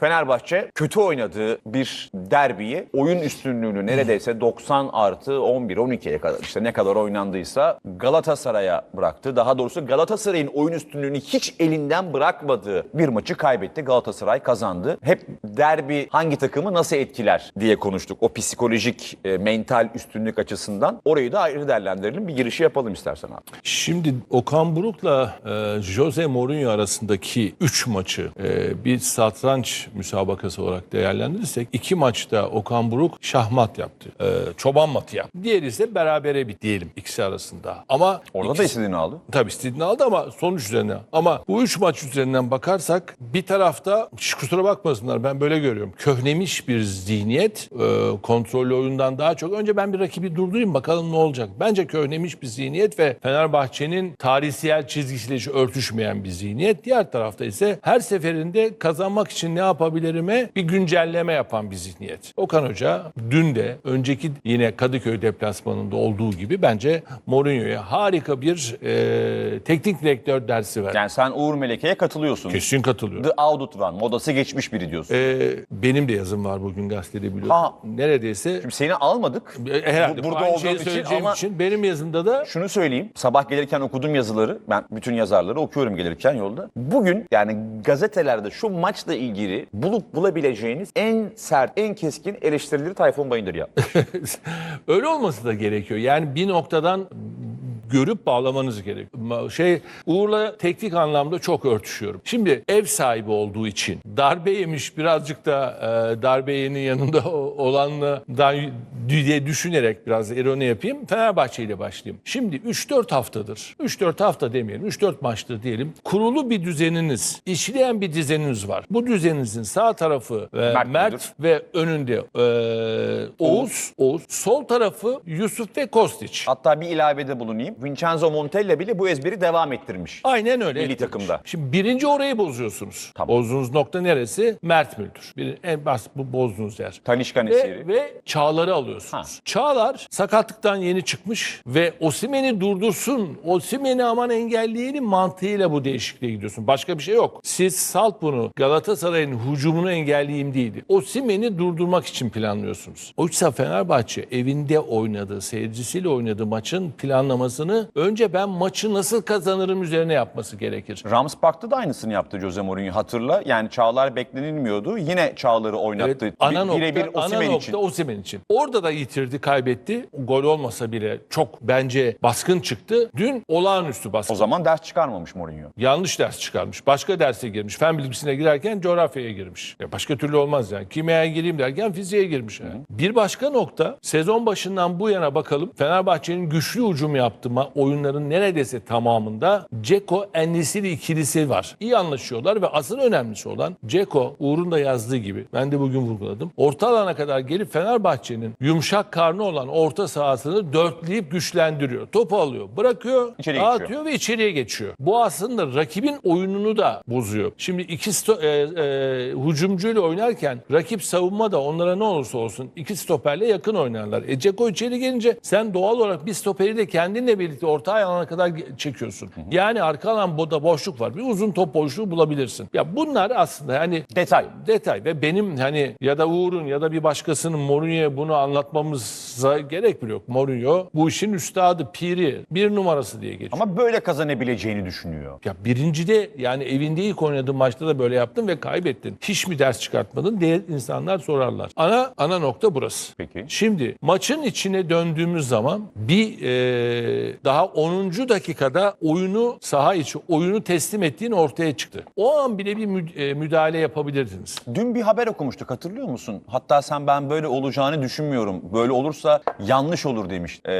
Fenerbahçe kötü oynadığı bir derbiyi oyun üstünlüğünü neredeyse 90 artı 11-12'ye kadar işte ne kadar oynandıysa Galatasaray'a bıraktı. Daha doğrusu Galatasaray'ın oyun üstünlüğünü hiç elinden bırakmadığı bir maçı kaybetti. Galatasaray kazandı. Hep derbi hangi takımı nasıl etkiler diye konuştuk. O psikolojik, e, mental üstünlük açısından. Orayı da ayrı değerlendirelim. Bir girişi yapalım istersen abi. Şimdi Okan Buruk'la e, Jose Mourinho arasındaki 3 maçı e, bir satranç müsabakası olarak değerlendirirsek iki maçta Okan Buruk şahmat yaptı. E, çoban matı yaptı. Diğeri ise berabere bit diyelim ikisi arasında. Ama Orada da ikisi- istediğini aldı. Tabii istediğini aldı ama sonuç üzerine. Ama bu üç maç üzerinden bakarsak bir tarafta hiç kusura bakmasınlar ben böyle görüyorum. Köhnemiş bir zihniyet e, kontrollü oyundan daha çok. Önce ben bir rakibi durdurayım bakalım ne olacak. Bence köhnemiş bir zihniyet ve Fenerbahçe'nin tarihsel çizgisiyle hiç örtüşmeyen bir zihniyet. Diğer tarafta ise her seferinde kazanmak için ne yapabilirime bir güncelleme yapan bir zihniyet. Okan Hoca dün de önceki yine Kadıköy deplasmanında olduğu gibi bence Mourinho'ya harika bir e, teknik direktör dersi verdi. Yani sen Uğur Meleke'ye katılıyorsun. Kesin katılıyorum. The Audit One, modası geçmiş biri diyorsun. E, benim de yazım var bugün gazetede biliyorsun. Ha. Neredeyse Şimdi seni almadık. e, herhalde Bu- burada olduğum için ama- için benim yazımda da Şunu söyleyeyim. Sabah gelirken okudum yazıları. Ben bütün yazarları okuyorum gelirken yolda. Bugün yani gazetelerde şu maçla ilgili bulup bulabileceğiniz en sert, en keskin eleştirileri Tayfun Bayındır yapmış. Öyle olması da gerekiyor. Yani bir noktadan görüp bağlamanız gerekiyor. Ma- Şey Uğur'la teknik anlamda çok örtüşüyorum. Şimdi ev sahibi olduğu için darbe yemiş birazcık da e, darbe yeğenin yanında olanla diye düşünerek biraz ironi yapayım. Fenerbahçe ile başlayayım. Şimdi 3-4 haftadır, 3-4 hafta demeyelim, 3-4 maçtır diyelim. Kurulu bir düzeniniz, işleyen bir düzeniniz var. Bu düzeninizin sağ tarafı e, Mert Mert, ve önünde e, Oğuz, Oğuz, sol tarafı Yusuf ve Kostić. Hatta bir ilavede bulunayım. Vincenzo Montella bile bu ezberi devam ettirmiş. Aynen öyle. Milli ettirmiş. takımda. Şimdi birinci orayı bozuyorsunuz. Tamam. Bozduğunuz nokta neresi? Mert Müldür. Bir, en basit bu bozduğunuz yer. Talişka Ve, Nesiri. ve Çağlar'ı alıyorsunuz. Ha. Çağlar sakatlıktan yeni çıkmış ve Osimhen'i durdursun, Osimhen'i aman engelleyelim mantığıyla bu değişikliğe gidiyorsun. Başka bir şey yok. Siz salt bunu Galatasaray'ın hücumunu engelleyeyim değildi. Osimhen'i durdurmak için planlıyorsunuz. Oysa Fenerbahçe evinde oynadığı, seyircisiyle oynadığı maçın planlamasını önce ben maçı nasıl kazanırım üzerine yapması gerekir. Rams Park'ta da aynısını yaptı Jose Mourinho hatırla. Yani Çağlar beklenilmiyordu. Yine Çağlar'ı oynattı. Evet, ana Bir- nokta, Birebir nokta için. Osimhen için. Orada da yitirdi, kaybetti. Gol olmasa bile çok bence baskın çıktı. Dün olağanüstü baskın. O zaman ders çıkarmamış Mourinho. Yanlış ders çıkarmış. Başka derse girmiş. Fen bilgisine girerken coğrafyaya girmiş. Ya başka türlü olmaz yani. Kimyaya gireyim derken fiziğe girmiş. Yani. Bir başka nokta sezon başından bu yana bakalım. Fenerbahçe'nin güçlü hücum yaptığı ma- oyunların neredeyse tamamında Ceko Enesiri ikilisi var. İyi anlaşıyorlar ve asıl önemlisi olan Ceko Uğur'un da yazdığı gibi ben de bugün vurguladım. Orta alana kadar gelip Fenerbahçe'nin yumuşak karnı olan orta sahasını dörtleyip güçlendiriyor. Topu alıyor, bırakıyor, İçeriye dağıtıyor geçiyor. ve içeriye geçiyor. Bu aslında rakibin oyununu da bozuyor. Şimdi iki e, e, hücumcuyla oynarken rakip savunma da onlara ne olursa olsun iki stoperle yakın oynarlar. E Ceko içeri gelince sen doğal olarak bir stoperi de kendinle birlikte orta alana kadar çekiyorsun. Yani arka alan boda boşluk var. Bir uzun top boşluğu bulabilirsin. Ya bunlar aslında hani Detay. detay ve benim hani ya da Uğur'un ya da bir başkasının Mourinho'ya bunu anlatmamıza gerek bile yok. Mourinho bu işin üstadı, piri, bir numarası diye geçiyor. Ama böyle kazanabileceğini düşünüyor. Ya birincide yani evinde ilk oynadığın maçta da böyle yaptın ve kaybettin. Hiç mi ders çıkartmadın diye insanlar sorarlar. Ana ana nokta burası. Peki. Şimdi maçın içine döndüğümüz zaman bir e, daha 10. dakikada oyunu saha içi oyunu teslim ettiğin ortaya çıktı. O an bile bir e, müdahale yapabilirdiniz. Dün bir haber okumuştuk hatırlıyor musun? Hatta sen ben böyle olacağını düşünmüyorum. Böyle olursa yanlış olur demiş. Ee,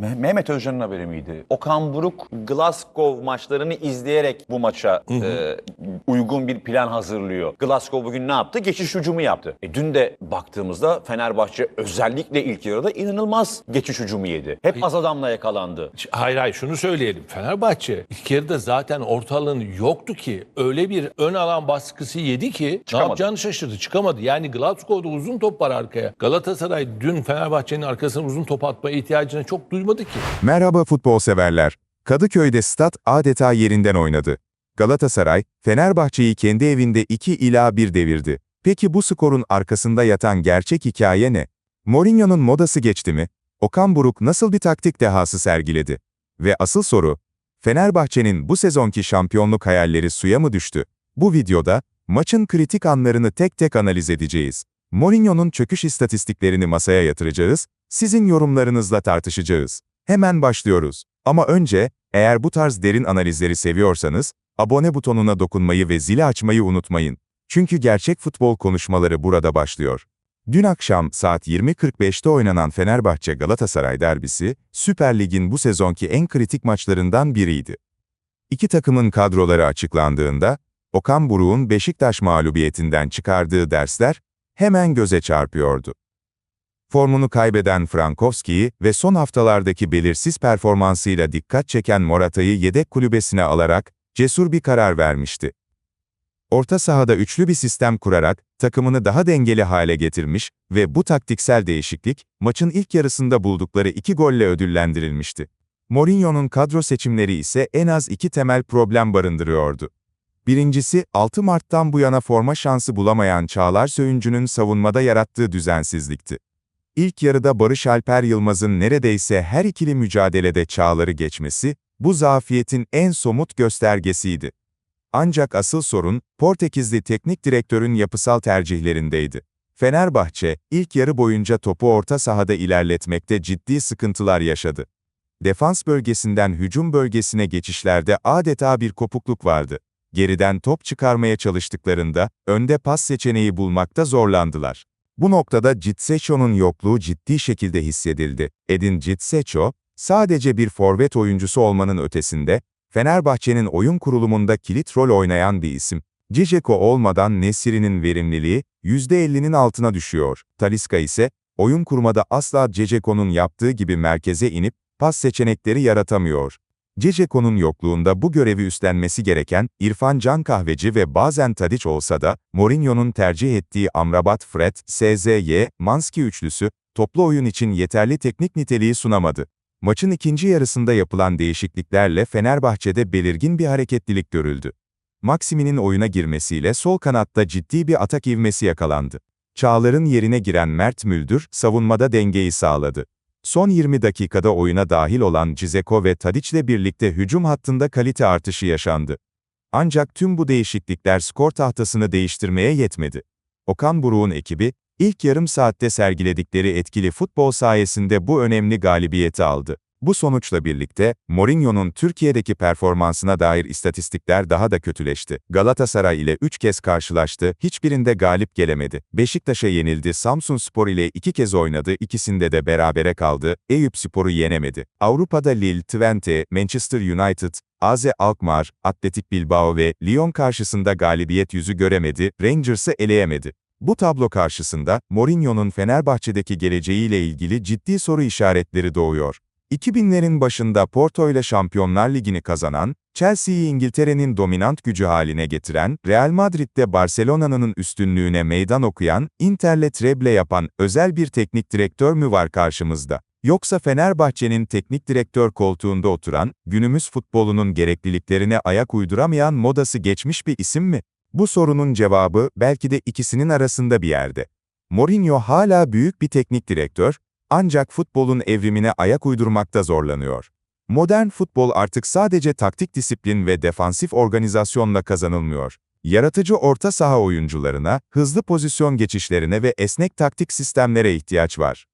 Me- Mehmet Özcan'ın haberi miydi? Okan Buruk Glasgow maçlarını izleyerek bu maça e, uygun bir plan hazırlıyor. Glasgow bugün ne yaptı? Geçiş hücumu yaptı. E, dün de baktığımızda Fenerbahçe özellikle ilk yarıda inanılmaz geçiş hücumu yedi. Hep az adamla yakalandı. Hayır hayır şunu söyleyelim. Fenerbahçe ilk yarıda zaten orta alanı yoktu ki. Öyle bir ön alan baskısı yedi ki ne Çıkamadı. yapacağını şaşırdı. Çıkamadı. Yani Glasgow'da uzun top var arkaya. Galatasaray dün Fenerbahçe'nin arkasına uzun top atma ihtiyacını çok duymadı ki. Merhaba futbol severler. Kadıköy'de stat adeta yerinden oynadı. Galatasaray, Fenerbahçe'yi kendi evinde 2 ila 1 devirdi. Peki bu skorun arkasında yatan gerçek hikaye ne? Mourinho'nun modası geçti mi? Okan Buruk nasıl bir taktik dehası sergiledi? Ve asıl soru, Fenerbahçe'nin bu sezonki şampiyonluk hayalleri suya mı düştü? Bu videoda, maçın kritik anlarını tek tek analiz edeceğiz. Mourinho'nun çöküş istatistiklerini masaya yatıracağız, sizin yorumlarınızla tartışacağız. Hemen başlıyoruz. Ama önce, eğer bu tarz derin analizleri seviyorsanız, abone butonuna dokunmayı ve zili açmayı unutmayın. Çünkü gerçek futbol konuşmaları burada başlıyor. Dün akşam saat 20.45'te oynanan Fenerbahçe-Galatasaray derbisi, Süper Lig'in bu sezonki en kritik maçlarından biriydi. İki takımın kadroları açıklandığında, Okan Buruk'un Beşiktaş mağlubiyetinden çıkardığı dersler hemen göze çarpıyordu. Formunu kaybeden Frankowski'yi ve son haftalardaki belirsiz performansıyla dikkat çeken Morata'yı yedek kulübesine alarak cesur bir karar vermişti. Orta sahada üçlü bir sistem kurarak takımını daha dengeli hale getirmiş ve bu taktiksel değişiklik maçın ilk yarısında buldukları iki golle ödüllendirilmişti. Mourinho'nun kadro seçimleri ise en az iki temel problem barındırıyordu. Birincisi, 6 Mart'tan bu yana forma şansı bulamayan Çağlar Söyüncü'nün savunmada yarattığı düzensizlikti. İlk yarıda Barış Alper Yılmaz'ın neredeyse her ikili mücadelede Çağlar'ı geçmesi, bu zafiyetin en somut göstergesiydi. Ancak asıl sorun, Portekizli teknik direktörün yapısal tercihlerindeydi. Fenerbahçe, ilk yarı boyunca topu orta sahada ilerletmekte ciddi sıkıntılar yaşadı. Defans bölgesinden hücum bölgesine geçişlerde adeta bir kopukluk vardı. Geriden top çıkarmaya çalıştıklarında, önde pas seçeneği bulmakta zorlandılar. Bu noktada Citsecho'nun yokluğu ciddi şekilde hissedildi. Edin Citsecho, sadece bir forvet oyuncusu olmanın ötesinde, Fenerbahçe'nin oyun kurulumunda kilit rol oynayan bir isim. Ciceko olmadan Nesiri'nin verimliliği %50'nin altına düşüyor. Taliska ise oyun kurmada asla Ceceko'nun yaptığı gibi merkeze inip pas seçenekleri yaratamıyor. Ceceko'nun yokluğunda bu görevi üstlenmesi gereken İrfan Can Kahveci ve bazen Tadic olsa da Mourinho'nun tercih ettiği Amrabat Fred, SZY, Manski üçlüsü toplu oyun için yeterli teknik niteliği sunamadı. Maçın ikinci yarısında yapılan değişikliklerle Fenerbahçe'de belirgin bir hareketlilik görüldü. Maksimi'nin oyuna girmesiyle sol kanatta ciddi bir atak ivmesi yakalandı. Çağlar'ın yerine giren Mert Müldür, savunmada dengeyi sağladı. Son 20 dakikada oyuna dahil olan Cizeko ve Tadic'le birlikte hücum hattında kalite artışı yaşandı. Ancak tüm bu değişiklikler skor tahtasını değiştirmeye yetmedi. Okan Buruk'un ekibi, ilk yarım saatte sergiledikleri etkili futbol sayesinde bu önemli galibiyeti aldı. Bu sonuçla birlikte, Mourinho'nun Türkiye'deki performansına dair istatistikler daha da kötüleşti. Galatasaray ile 3 kez karşılaştı, hiçbirinde galip gelemedi. Beşiktaş'a yenildi, Samsunspor ile 2 kez oynadı, ikisinde de berabere kaldı, Eyüpspor'u yenemedi. Avrupa'da Lille, Twente, Manchester United, AZ Alkmaar, Atletik Bilbao ve Lyon karşısında galibiyet yüzü göremedi, Rangers'ı eleyemedi. Bu tablo karşısında, Mourinho'nun Fenerbahçe'deki geleceğiyle ilgili ciddi soru işaretleri doğuyor. 2000'lerin başında Porto ile Şampiyonlar Ligi'ni kazanan, Chelsea'yi İngiltere'nin dominant gücü haline getiren, Real Madrid'de Barcelona'nın üstünlüğüne meydan okuyan, Inter'le treble yapan özel bir teknik direktör mü var karşımızda? Yoksa Fenerbahçe'nin teknik direktör koltuğunda oturan, günümüz futbolunun gerekliliklerine ayak uyduramayan modası geçmiş bir isim mi? Bu sorunun cevabı belki de ikisinin arasında bir yerde. Mourinho hala büyük bir teknik direktör, ancak futbolun evrimine ayak uydurmakta zorlanıyor. Modern futbol artık sadece taktik disiplin ve defansif organizasyonla kazanılmıyor. Yaratıcı orta saha oyuncularına, hızlı pozisyon geçişlerine ve esnek taktik sistemlere ihtiyaç var.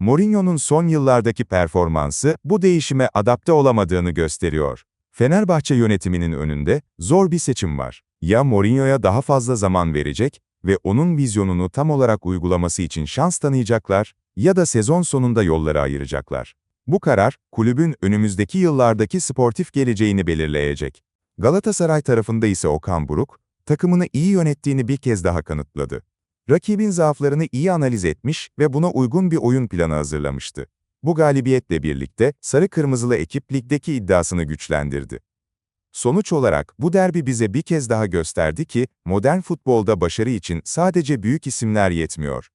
Mourinho'nun son yıllardaki performansı bu değişime adapte olamadığını gösteriyor. Fenerbahçe yönetiminin önünde zor bir seçim var. Ya Mourinho'ya daha fazla zaman verecek ve onun vizyonunu tam olarak uygulaması için şans tanıyacaklar ya da sezon sonunda yolları ayıracaklar. Bu karar, kulübün önümüzdeki yıllardaki sportif geleceğini belirleyecek. Galatasaray tarafında ise Okan Buruk, takımını iyi yönettiğini bir kez daha kanıtladı. Rakibin zaaflarını iyi analiz etmiş ve buna uygun bir oyun planı hazırlamıştı. Bu galibiyetle birlikte sarı kırmızılı ekip ligdeki iddiasını güçlendirdi. Sonuç olarak bu derbi bize bir kez daha gösterdi ki modern futbolda başarı için sadece büyük isimler yetmiyor.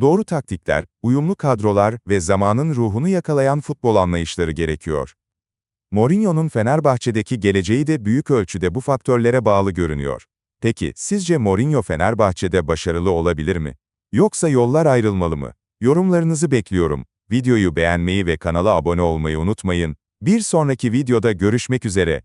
Doğru taktikler, uyumlu kadrolar ve zamanın ruhunu yakalayan futbol anlayışları gerekiyor. Mourinho'nun Fenerbahçe'deki geleceği de büyük ölçüde bu faktörlere bağlı görünüyor. Peki, sizce Mourinho Fenerbahçe'de başarılı olabilir mi? Yoksa yollar ayrılmalı mı? Yorumlarınızı bekliyorum. Videoyu beğenmeyi ve kanala abone olmayı unutmayın. Bir sonraki videoda görüşmek üzere.